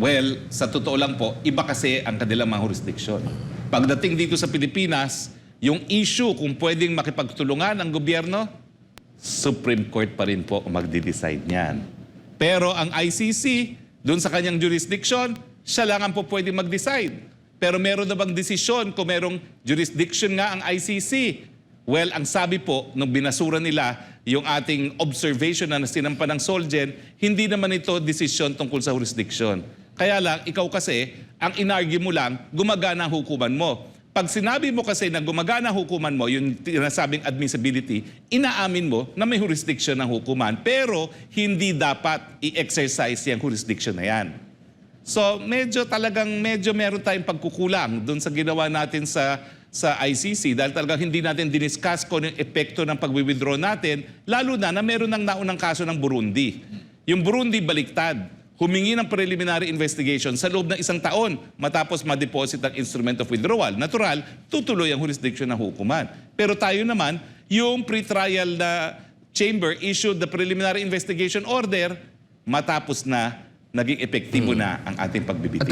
Well, sa totoo lang po, iba kasi ang kanilang mga jurisdiction. Pagdating dito sa Pilipinas, yung issue kung pwedeng makipagtulungan ang gobyerno, Supreme Court pa rin po magde-decide niyan. Pero ang ICC, doon sa kanyang jurisdiction, siya lang ang po pwedeng mag-decide. Pero meron na bang desisyon kung merong jurisdiction nga ang ICC? Well, ang sabi po, nung binasura nila yung ating observation na sinampa ng Solgen, hindi naman ito desisyon tungkol sa jurisdiction. Kaya lang, ikaw kasi, ang inargue mo lang, gumagana ang hukuman mo. Pag sinabi mo kasi na gumagana ang hukuman mo, yung tinasabing admissibility, inaamin mo na may jurisdiction ng hukuman, pero hindi dapat i-exercise yung jurisdiction na yan. So medyo talagang medyo meron tayong pagkukulang doon sa ginawa natin sa sa ICC dahil talagang hindi natin diniscuss kung yung epekto ng pag-withdraw natin, lalo na na meron ng naunang kaso ng Burundi. Yung Burundi baliktad, humingi ng preliminary investigation sa loob ng isang taon matapos ma-deposit ang instrument of withdrawal. Natural, tutuloy ang jurisdiction ng hukuman. Pero tayo naman, yung pre-trial na chamber issued the preliminary investigation order matapos na naging epektibo na ang ating pagbibigay.